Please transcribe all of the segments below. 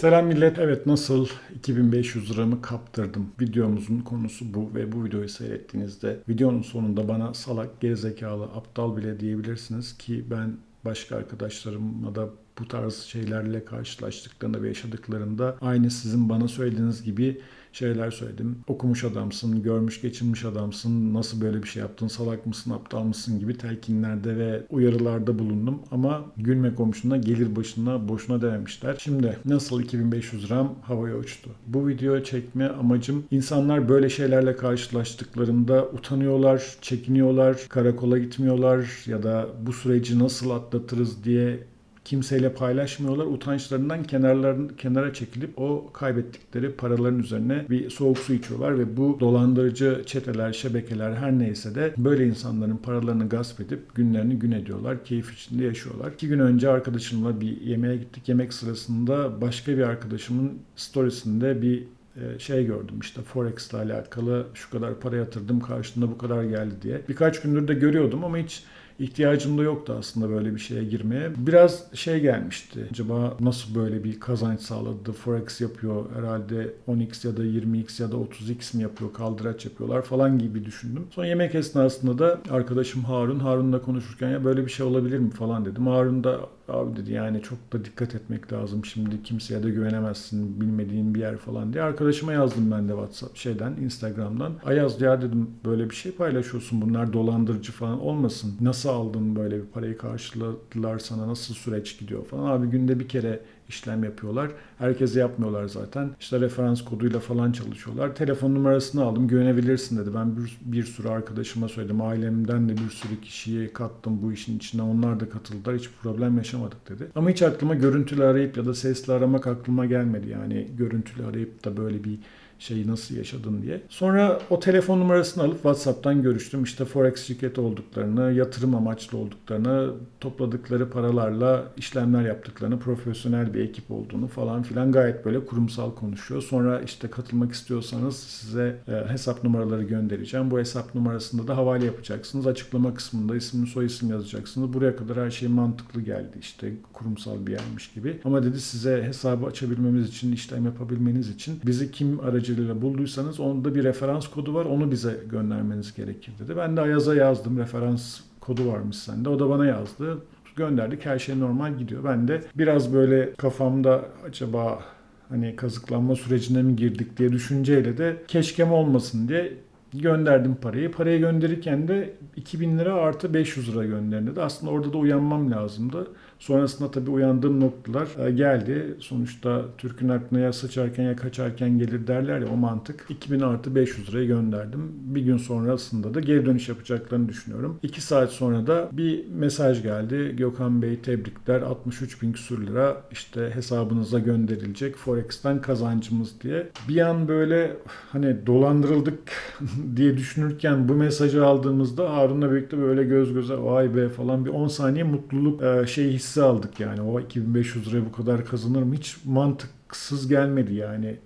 Selam millet. Evet nasıl 2500 liramı kaptırdım. Videomuzun konusu bu ve bu videoyu seyrettiğinizde videonun sonunda bana salak, gerizekalı, aptal bile diyebilirsiniz ki ben başka arkadaşlarımla da bu tarz şeylerle karşılaştıklarında ve yaşadıklarında aynı sizin bana söylediğiniz gibi şeyler söyledim. Okumuş adamsın, görmüş geçinmiş adamsın, nasıl böyle bir şey yaptın, salak mısın, aptal mısın gibi telkinlerde ve uyarılarda bulundum. Ama gülme komşuna gelir başına boşuna dememişler. Şimdi nasıl 2500 liram havaya uçtu? Bu videoyu çekme amacım insanlar böyle şeylerle karşılaştıklarında utanıyorlar, çekiniyorlar, karakola gitmiyorlar ya da bu süreci nasıl atlatırız diye kimseyle paylaşmıyorlar. Utançlarından kenarların kenara çekilip o kaybettikleri paraların üzerine bir soğuk su içiyorlar ve bu dolandırıcı çeteler, şebekeler her neyse de böyle insanların paralarını gasp edip günlerini gün ediyorlar. Keyif içinde yaşıyorlar. İki gün önce arkadaşımla bir yemeğe gittik. Yemek sırasında başka bir arkadaşımın storiesinde bir e, şey gördüm işte Forex ile alakalı şu kadar para yatırdım karşında bu kadar geldi diye. Birkaç gündür de görüyordum ama hiç ihtiyacım da yoktu aslında böyle bir şeye girmeye. Biraz şey gelmişti. Acaba nasıl böyle bir kazanç sağladı? Forex yapıyor herhalde 10x ya da 20x ya da 30x mi yapıyor? Kaldıraç yapıyorlar falan gibi düşündüm. Sonra yemek esnasında da arkadaşım Harun, Harun'la konuşurken ya böyle bir şey olabilir mi falan dedim. Harun da abi dedi yani çok da dikkat etmek lazım. Şimdi kimseye de güvenemezsin bilmediğin bir yer falan diye. Arkadaşıma yazdım ben de WhatsApp şeyden Instagram'dan. Ayaz ya dedim böyle bir şey paylaşıyorsun bunlar dolandırıcı falan olmasın. Nasıl aldın böyle bir parayı karşıladılar sana nasıl süreç gidiyor falan. Abi günde bir kere işlem yapıyorlar. Herkese yapmıyorlar zaten. İşte referans koduyla falan çalışıyorlar. Telefon numarasını aldım. Güvenebilirsin dedi. Ben bir, bir sürü arkadaşıma söyledim. Ailemden de bir sürü kişiyi kattım bu işin içine. Onlar da katıldılar. Hiç problem yaşamadık dedi. Ama hiç aklıma görüntülü arayıp ya da sesli aramak aklıma gelmedi. Yani görüntülü arayıp da böyle bir şeyi nasıl yaşadın diye. Sonra o telefon numarasını alıp WhatsApp'tan görüştüm. İşte Forex şirketi olduklarını, yatırım amaçlı olduklarını, topladıkları paralarla işlemler yaptıklarını, profesyonel bir ekip olduğunu falan filan gayet böyle kurumsal konuşuyor. Sonra işte katılmak istiyorsanız size e, hesap numaraları göndereceğim. Bu hesap numarasında da havale yapacaksınız. Açıklama kısmında ismini soy isim yazacaksınız. Buraya kadar her şey mantıklı geldi. İşte kurumsal bir yermiş gibi. Ama dedi size hesabı açabilmemiz için, işlem yapabilmeniz için bizi kim aracı aracılığıyla bulduysanız onda bir referans kodu var onu bize göndermeniz gerekir dedi. Ben de Ayaz'a yazdım referans kodu varmış sende. O da bana yazdı. Gönderdik her şey normal gidiyor. Ben de biraz böyle kafamda acaba hani kazıklanma sürecine mi girdik diye düşünceyle de keşkem olmasın diye gönderdim parayı. Parayı gönderirken de 2000 lira artı 500 lira gönderin dedi. Aslında orada da uyanmam lazımdı. Sonrasında tabii uyandığım noktalar e, geldi. Sonuçta Türk'ün aklına ya sıçarken ya kaçarken gelir derler ya o mantık. 2000 artı 500 liraya gönderdim. Bir gün sonrasında da geri dönüş yapacaklarını düşünüyorum. 2 saat sonra da bir mesaj geldi. Gökhan Bey tebrikler 63 bin küsur lira işte hesabınıza gönderilecek Forex'ten kazancımız diye. Bir an böyle hani dolandırıldık diye düşünürken bu mesajı aldığımızda Harun'la birlikte böyle göz göze vay be falan bir 10 saniye mutluluk e, şey hissi aldık yani. O 2500 liraya bu kadar kazanır mı? Hiç mantıksız gelmedi yani.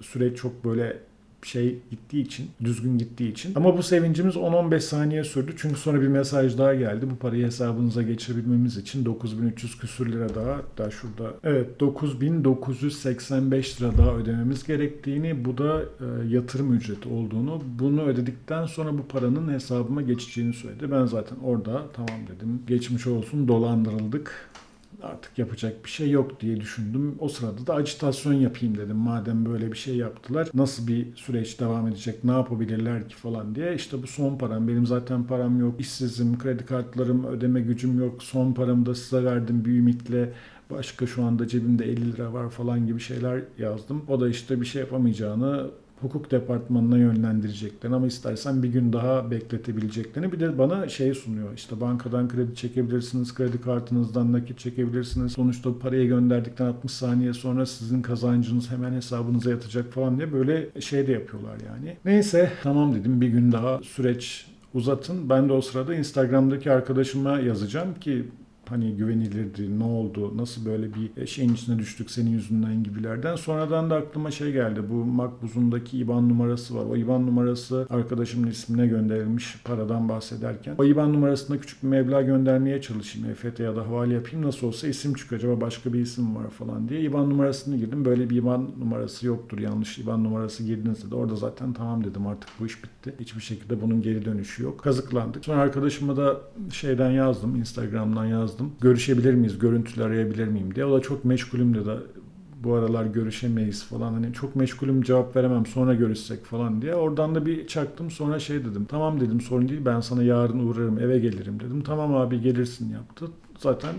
Süreç çok böyle şey gittiği için, düzgün gittiği için. Ama bu sevincimiz 10-15 saniye sürdü. Çünkü sonra bir mesaj daha geldi. Bu parayı hesabınıza geçirebilmemiz için 9300 küsür lira daha, hatta şurada evet 9985 lira daha ödememiz gerektiğini, bu da e, yatırım ücreti olduğunu, bunu ödedikten sonra bu paranın hesabıma geçeceğini söyledi. Ben zaten orada tamam dedim. Geçmiş olsun dolandırıldık artık yapacak bir şey yok diye düşündüm. O sırada da acitasyon yapayım dedim. Madem böyle bir şey yaptılar nasıl bir süreç devam edecek, ne yapabilirler ki falan diye. İşte bu son param. Benim zaten param yok. işsizim, kredi kartlarım, ödeme gücüm yok. Son paramı da size verdim bir ümitle. Başka şu anda cebimde 50 lira var falan gibi şeyler yazdım. O da işte bir şey yapamayacağını hukuk departmanına yönlendireceklerini ama istersen bir gün daha bekletebileceklerini bir de bana şey sunuyor. İşte bankadan kredi çekebilirsiniz, kredi kartınızdan nakit çekebilirsiniz. Sonuçta parayı gönderdikten 60 saniye sonra sizin kazancınız hemen hesabınıza yatacak falan diye böyle şey de yapıyorlar yani. Neyse tamam dedim bir gün daha süreç uzatın. Ben de o sırada Instagram'daki arkadaşıma yazacağım ki hani güvenilirdi, ne oldu, nasıl böyle bir şeyin içine düştük senin yüzünden gibilerden. Sonradan da aklıma şey geldi. Bu makbuzundaki IBAN numarası var. O IBAN numarası arkadaşımın ismine gönderilmiş paradan bahsederken. O IBAN numarasına küçük bir meblağ göndermeye çalışayım. EFT ya da havale yapayım. Nasıl olsa isim çıkıyor. Acaba başka bir isim var falan diye. IBAN numarasını girdim. Böyle bir IBAN numarası yoktur. Yanlış IBAN numarası girdiniz dedi. Orada zaten tamam dedim artık bu iş bitti. Hiçbir şekilde bunun geri dönüşü yok. Kazıklandık. Sonra arkadaşıma da şeyden yazdım. Instagram'dan yazdım. Görüşebilir miyiz? Görüntülü arayabilir miyim diye. O da çok meşgulüm dedi bu aralar görüşemeyiz falan hani çok meşgulüm cevap veremem sonra görüşsek falan diye. Oradan da bir çaktım sonra şey dedim tamam dedim sorun değil ben sana yarın uğrarım eve gelirim dedim. Tamam abi gelirsin yaptı. Zaten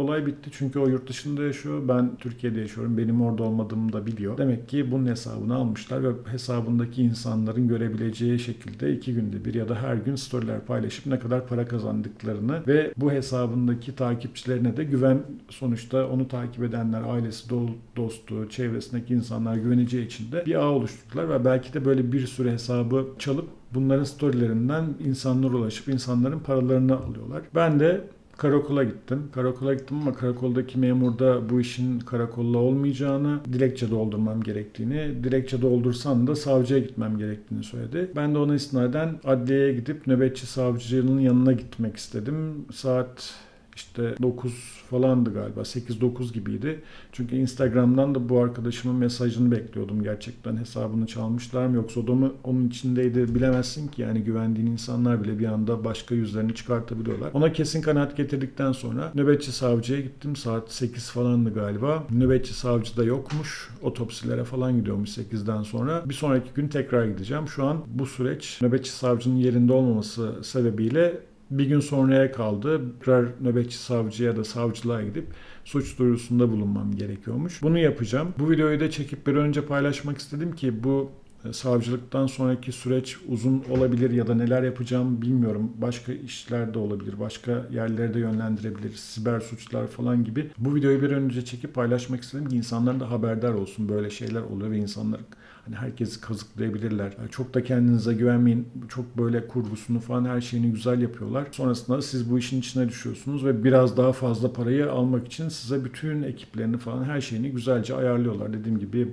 olay bitti çünkü o yurt dışında yaşıyor. Ben Türkiye'de yaşıyorum. Benim orada olmadığımı da biliyor. Demek ki bunun hesabını almışlar ve hesabındaki insanların görebileceği şekilde iki günde bir ya da her gün storyler paylaşıp ne kadar para kazandıklarını ve bu hesabındaki takipçilerine de güven sonuçta onu takip edenler, ailesi, do- dostu, çevresindeki insanlar güveneceği için de bir ağ oluşturdular ve belki de böyle bir sürü hesabı çalıp bunların storylerinden insanlara ulaşıp insanların paralarını alıyorlar. Ben de Karakola gittim. Karakola gittim ama karakoldaki memur da bu işin karakolla olmayacağını, dilekçe doldurmam gerektiğini, dilekçe doldursan da savcıya gitmem gerektiğini söyledi. Ben de ona istinaden adliyeye gidip nöbetçi savcının yanına gitmek istedim. Saat işte 9 falandı galiba. 8-9 gibiydi. Çünkü Instagram'dan da bu arkadaşımın mesajını bekliyordum gerçekten. Hesabını çalmışlar mı yoksa o onun içindeydi bilemezsin ki. Yani güvendiğin insanlar bile bir anda başka yüzlerini çıkartabiliyorlar. Ona kesin kanaat getirdikten sonra nöbetçi savcıya gittim. Saat 8 falandı galiba. Nöbetçi savcı da yokmuş. Otopsilere falan gidiyormuş 8'den sonra. Bir sonraki gün tekrar gideceğim. Şu an bu süreç nöbetçi savcının yerinde olmaması sebebiyle bir gün sonraya kaldı. Tekrar nöbetçi savcıya ya da savcılığa gidip suç duyurusunda bulunmam gerekiyormuş. Bunu yapacağım. Bu videoyu da çekip bir önce paylaşmak istedim ki bu savcılıktan sonraki süreç uzun olabilir ya da neler yapacağımı bilmiyorum. Başka işler de olabilir. Başka yerlere de yönlendirebiliriz. Siber suçlar falan gibi. Bu videoyu bir önce çekip paylaşmak istedim ki insanlar da haberdar olsun. Böyle şeyler oluyor ve insanlar hani herkesi kazıklayabilirler. Çok da kendinize güvenmeyin. Çok böyle kurgusunu falan her şeyini güzel yapıyorlar. Sonrasında siz bu işin içine düşüyorsunuz ve biraz daha fazla parayı almak için size bütün ekiplerini falan her şeyini güzelce ayarlıyorlar. Dediğim gibi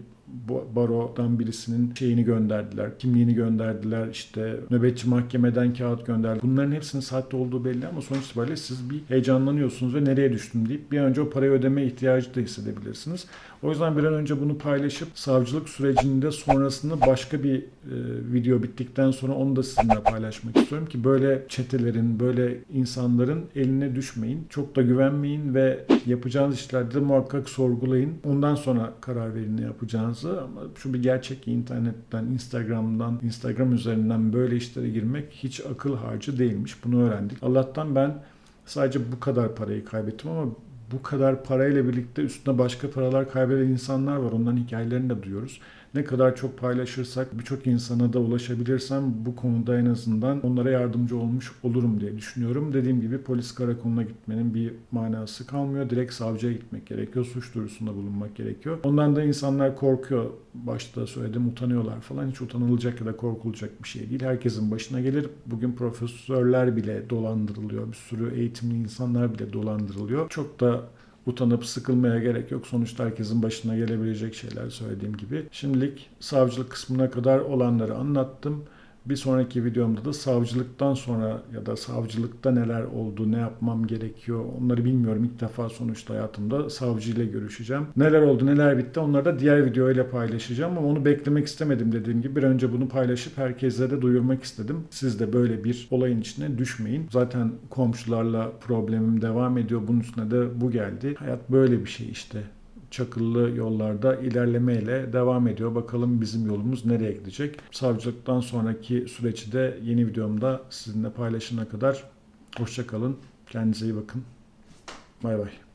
barodan birisinin şeyini gönderdiler, kimliğini gönderdiler, işte nöbetçi mahkemeden kağıt gönderdiler. Bunların hepsinin sahte olduğu belli ama sonuç itibariyle siz bir heyecanlanıyorsunuz ve nereye düştüm deyip bir an önce o parayı ödeme ihtiyacı da hissedebilirsiniz. O yüzden bir an önce bunu paylaşıp savcılık sürecinde sonrasında başka bir e, video bittikten sonra onu da sizinle paylaşmak istiyorum ki böyle çetelerin, böyle insanların eline düşmeyin. Çok da güvenmeyin ve yapacağınız işlerde de muhakkak sorgulayın. Ondan sonra karar verin ne yapacağınızı ama şu bir gerçek internetten, Instagram'dan, Instagram üzerinden böyle işlere girmek hiç akıl harcı değilmiş. Bunu öğrendik. Allah'tan ben sadece bu kadar parayı kaybettim ama bu kadar parayla birlikte üstüne başka paralar kaybeden insanlar var. Onların hikayelerini de duyuyoruz. Ne kadar çok paylaşırsak birçok insana da ulaşabilirsem bu konuda en azından onlara yardımcı olmuş olurum diye düşünüyorum. Dediğim gibi polis karakoluna gitmenin bir manası kalmıyor. Direkt savcıya gitmek gerekiyor. Suç duyurusunda bulunmak gerekiyor. Ondan da insanlar korkuyor. Başta söyledim utanıyorlar falan. Hiç utanılacak ya da korkulacak bir şey değil. Herkesin başına gelir. Bugün profesörler bile dolandırılıyor. Bir sürü eğitimli insanlar bile dolandırılıyor. Çok da utanıp sıkılmaya gerek yok. Sonuçta herkesin başına gelebilecek şeyler söylediğim gibi. Şimdilik savcılık kısmına kadar olanları anlattım. Bir sonraki videomda da savcılıktan sonra ya da savcılıkta neler oldu, ne yapmam gerekiyor onları bilmiyorum. İlk defa sonuçta hayatımda savcıyla görüşeceğim. Neler oldu, neler bitti onları da diğer video ile paylaşacağım ama onu beklemek istemedim dediğim gibi. Bir önce bunu paylaşıp herkese de duyurmak istedim. Siz de böyle bir olayın içine düşmeyin. Zaten komşularla problemim devam ediyor. Bunun üstüne de bu geldi. Hayat böyle bir şey işte çakıllı yollarda ilerlemeyle devam ediyor. Bakalım bizim yolumuz nereye gidecek? Savcılıktan sonraki süreci de yeni videomda sizinle paylaşana kadar hoşçakalın. Kendinize iyi bakın. Bay bay.